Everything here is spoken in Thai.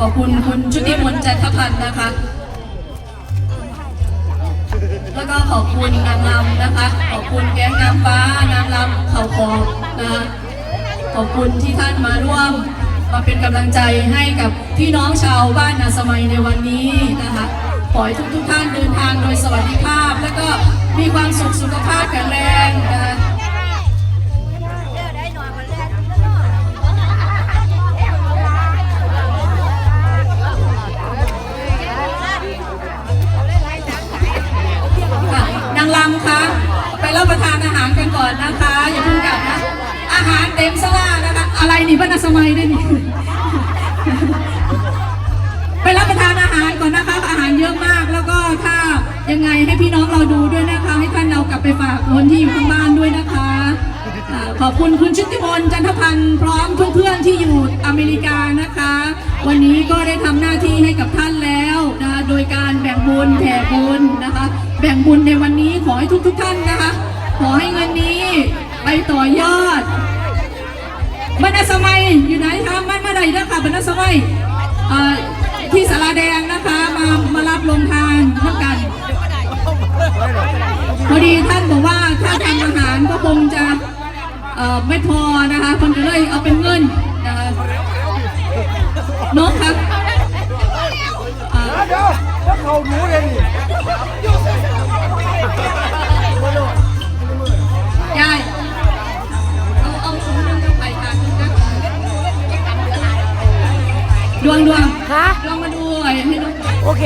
ขอบคุณคุณชุติมนจันทพันธ์นะคะ แล้วก็ขอบคุณนางรำนะคะ ขอบคุณแก๊งนางฟ้านางรำเขาคอบนะคะขอบคุณที่ท่านมาร่วมมาเป็นกำลังใจให้กับพี่น้องชาวบ้านนาสมัยในวันนี้นะคะขอให้ทุกทุกท่านเดินทางโดยสวัสดิภาพ และก็มีความสุขสุขภาพแข็งแรง ไปรับประทานอาหารกันก่อนนะคะ อย่าเพิ่งกลับนะ อาหารเต็มสลานะคะ อะไรนี่บ้านาสมัยด้วยนี่ไปรับประทานอาหารก่อนนะคะ อาหารเยอะมากแล้วก็ถ้ายังไงให้พี่น้องเราดูด้วยนะคะ ให้ท่านเอากลับไปฝากคนที่อยู่ข้างบ้านด้วยนะคะขอบคุณคุณชุติมนจันทพันธ์พร้อมเพื่อนๆที่อยู่อเมริกานะคะ วันนี้ก็ได้ทำหน้าที่ให้กับท่านแล้วนะโดยการแบ่งบุญแผ่บุญนะคะ แบ่งบุญในวันนี้ขอให้ทุกๆท่านนะคะ ขอให้เงินนี้ไปต่อยอดบรรณสมัยอยู่ไหนคะไม่เมื่อใดเด้คะบรรณสมัยที่สาราแดงนะคะมามารับลงทานเท่ากันพอดีท่านบอกว่าถ้าทำอาหารก็คงจะไม่พอนะคะคนก็เลยเอาเป็นเงินนะคะน้องครับเอ่อเดี๋ยวแล้วเขารู้เลยนี่ ดวงดวงค่ะ ลองมาดูไอ้ให้ดู โอเค